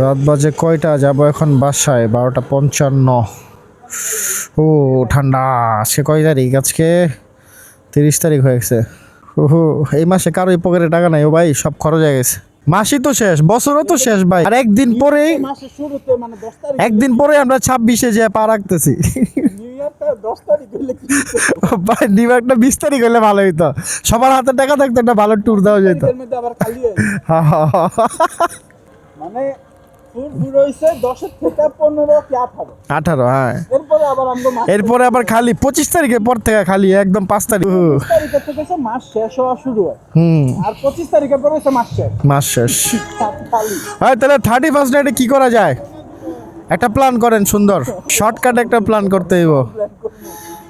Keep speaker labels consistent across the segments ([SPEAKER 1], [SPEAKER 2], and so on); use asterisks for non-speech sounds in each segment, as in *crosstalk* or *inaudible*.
[SPEAKER 1] রাত বাজে কয়টা? যাব এখন বাসায় বারোটা পঞ্চান্ন। ও ঠান্ডা। সে কয় তারিখ? আজকে তিরিশ তারিখ হয়ে গেছে। ওহো এই মাসে কারোই পকেটে টাকা নাই ও ভাই সব খরচ হয়ে গেছে। মাসই তো শেষ বছরও তো শেষ ভাই। আর একদিন
[SPEAKER 2] শুরুতে মানে
[SPEAKER 1] একদিন পরে আমরা ছাব্বিশে যে পা রাখতেছি। ভাই নিউ একটা বিশ তারিখ হলে ভালো হইতো। সবার হাতে টাকা থাকতো একটা ভালো ট্যুর দেওয়া যেত।
[SPEAKER 2] মানে আঠারো।
[SPEAKER 1] হ্যাঁ।
[SPEAKER 2] এরপরে আবার
[SPEAKER 1] খালি পঁচিশ তারিখের পর থেকে খালি একদম পাঁচ তারিখ।
[SPEAKER 2] মাস শেষ হওয়া শুরু হয়।
[SPEAKER 1] হুম।
[SPEAKER 2] আর পঁচিশ তারিখের পরে মাস শেষ।
[SPEAKER 1] মাস শেষ।
[SPEAKER 2] খালি।
[SPEAKER 1] তাহলে থার্টি ফার্স্ট নাইটে কি করা যায়? একটা প্ল্যান করেন সুন্দর। শর্টকাট একটা প্ল্যান করতে হইব।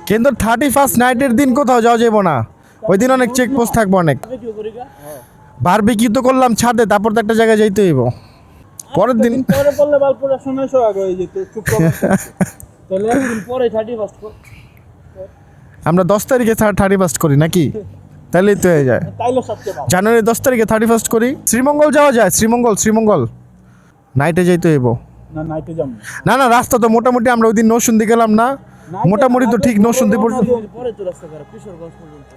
[SPEAKER 1] কিন্তু থার্টি ফার্স্ট নাইটের দিন কোথাও যাওয়া যাব না। ওই দিন অনেক চেক পোস্ট থাকব অনেক। বারবি কি তো করলাম ছাদে তারপর তো একটা জায়গায় যাইতে হইব। পরের দিন
[SPEAKER 2] পরে পড়লে বালপুরা সময় সোহাগ হয়ে যেত শুক্রবার *laughs* তাহলে একদিন পরে থার্টি ফার্স্ট
[SPEAKER 1] আমরা দশ তারিখে থার্টি ফার্স্ট করি নাকি? তাহলেই তো হয়ে যায়। জানুয়ারি দশ তারিখে থার্টি ফার্স্ট করি। শ্রীমঙ্গল যাওয়া যায় শ্রীমঙ্গল শ্রীমঙ্গল। নাইটে যাইতে হইব
[SPEAKER 2] না নাইটে যাব
[SPEAKER 1] না। না রাস্তা তো মোটামুটি আমরা ওই দিন নৌসুন্দি গেলাম না। মোটামুটি তো ঠিক নৌসুন্দি পর্যন্ত
[SPEAKER 3] পরে তো রাস্তা খারাপ কিশোরগঞ্জ পর্যন্ত।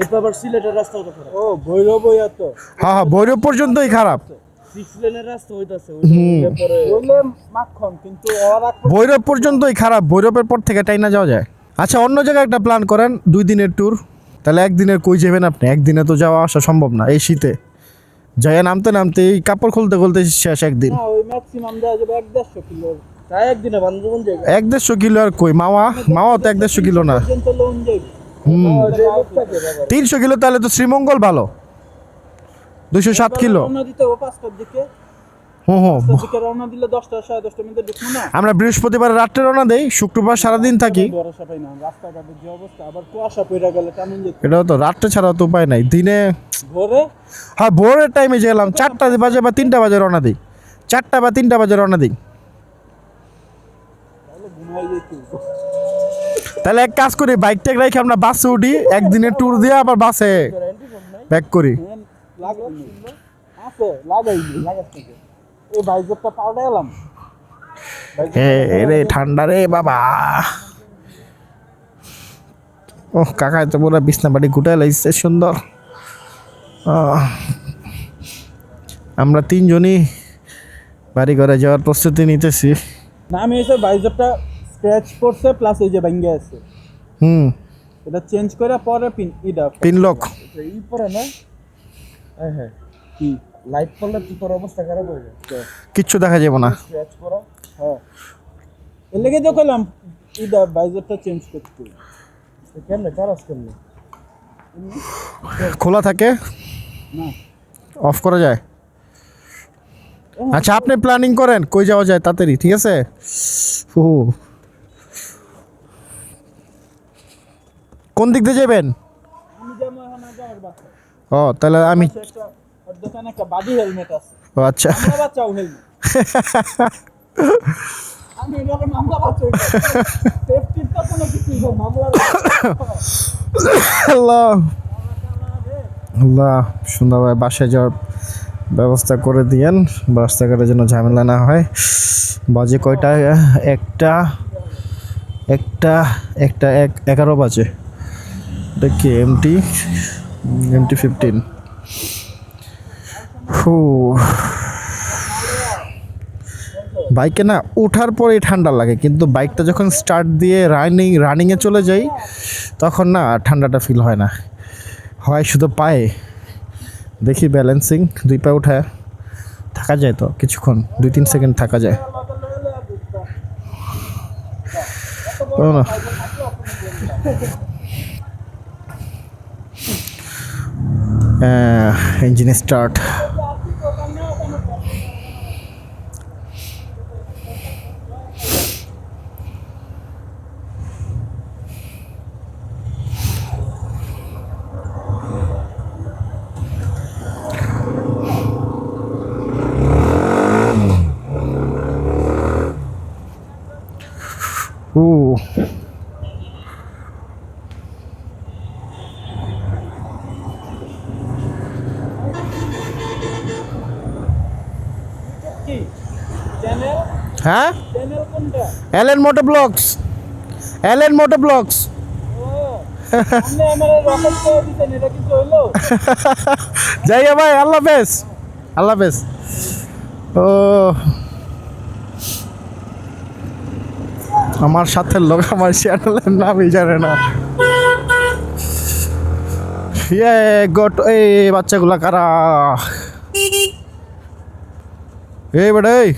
[SPEAKER 3] এরপর আবার সিলেটের রাস্তাও তো খারাপ।
[SPEAKER 2] ও ভৈরব
[SPEAKER 1] হ্যাঁ হ্যাঁ ভৈরব পর্যন্তই খারাপ।
[SPEAKER 3] সিক্স লেনের রাস্তা হইতাছে পরে
[SPEAKER 2] বললে মাখন কিন্তু ওর আগ
[SPEAKER 1] ভৈরব পর্যন্তই খারাপ ভৈরবের পর থেকে টাইনা যাওয়া যায়। আচ্ছা অন্য জায়গায় একটা প্ল্যান করেন দুই দিনের ট্যুর তাহলে একদিনের কই যাবেন আপনি? একদিনে তো যাওয়া আসা সম্ভব না এই শীতে। যাইয়া নামতে নামতে এই কাপড় খুলতে খুলতে শেষ একদিন।
[SPEAKER 2] না ওই ম্যাক্সিমাম দেওয়া যাবে এক দেড়শো কিলো।
[SPEAKER 3] তাই একদিনে বান্ধবন জায়গা
[SPEAKER 1] এক দেড়শো কিলো আর কই? মাওয়া? মাওয়া তো এক দেড়শো কিলো না। তিনশো কিলো তাহলে তো শ্রীমঙ্গল ভালো। দুশো সাত কিলো। আমরা বৃহস্পতিবার রাত্রে রওনা দেই শুক্রবার সারাদিন থাকি। এটাও তো রাত্রে ছাড়া তো উপায় নাই দিনে
[SPEAKER 2] ভোরে?
[SPEAKER 1] হ্যাঁ ভোরের টাইমে গেলাম চারটা বাজে বা তিনটা বাজে রওনা দিই। চারটা বা তিনটা বাজে রওনা দিই।
[SPEAKER 2] তাহলে
[SPEAKER 1] এক কাজ করি বাইক টেক রেখে আমরা বাসে উঠি একদিনে ট্যুর দিয়ে আবার বাসে ব্যাক করি।
[SPEAKER 2] লাগাইনি আছে লাগাইনি লাগাস এই বাইজেরটা পাল্টে এলাম
[SPEAKER 1] রে ঠান্ডা রে বাবা। ও কাকা তো পুরো বিছনা বাড়ি গুটাই লাগছে সুন্দর। আমরা তিনজনই বাড়ি ঘরে যাওয়ার প্রস্তুতি নিতেছি।
[SPEAKER 2] না আমি এসে বাইজেরটা স্ক্র্যাচ করছে প্লাস এই যে ভাঙ্গে আছে
[SPEAKER 1] হুম।
[SPEAKER 2] এটা চেঞ্জ করে পরে পিন ইটা
[SPEAKER 1] তিন লোক
[SPEAKER 3] ই পরে না? হ্যাঁ হ্যাঁ।
[SPEAKER 2] কি?
[SPEAKER 3] লাইট পড়লে তো তোর অবস্থা খারাপ হয়ে যায়।
[SPEAKER 1] কিচ্ছু দেখা যাবে না।
[SPEAKER 3] স্ক্র্যাচ করা
[SPEAKER 2] হ্যাঁ। এর লেগে তো কইলাম ইটা বাইজেরটা চেঞ্জ করতে
[SPEAKER 3] কেমনে? চারাস কেমনে?
[SPEAKER 1] খোলা থাকে?
[SPEAKER 2] না।
[SPEAKER 1] অফ করা যায়? আচ্ছা আপনি প্ল্যানিং করেন কই যাওয়া যায় তাড়াতাড়ি ঠিক আছে? হু কোন দিক দিয়ে যাবেন
[SPEAKER 2] আমি যেমন এখন আগে আমার বাচ্চা
[SPEAKER 1] ও তাহলে আমি
[SPEAKER 2] দোকানে একটা বাডি হেলমেট আছে।
[SPEAKER 1] ও আচ্ছা।
[SPEAKER 2] মামলা বাচ্চাও হেলমেট আমি এভাবে মামলা বাচ্চা সেফটির তো কোনো কিছুই না মামলা
[SPEAKER 1] আল্লাহ। আল্লাহ সুন্দরভাবে বাসায় যাওয়ার ব্যবস্থা করে দিয়েন। রাস্তাঘাটে যেন ঝামেলা না হয়। বাজে কয়টা? একটা একটা একটা এক এগারো বাজে। এটা কি এমটি এমটি ফিফটিন হু বাইকে না ওঠার পরেই ঠান্ডা লাগে, কিন্তু বাইকটা যখন স্টার্ট দিয়ে রানিং রানিংয়ে চলে যাই, তখন না ঠান্ডাটা ফিল হয় না। হয় শুধু পায়ে। দেখি ব্যালেন্সিং দুই পা উঠায়। থাকা যায় তো কিছুক্ষণ, দুই তিন সেকেন্ড থাকা যায়। না। ইঞ্জিন স্টার্ট ও হ্যাঁ? L N moto blogs. L N moto blogs. *laughs* যাইয়া ভাই, আল্লাহ হাফেজ। আল্লাহ হাফেজ। ও। আমার সাথে লোক আমার চ্যানেলের নামই জানে না। ইয়ে গট এই বাচ্চাগুলা কারা? এই বেটা এই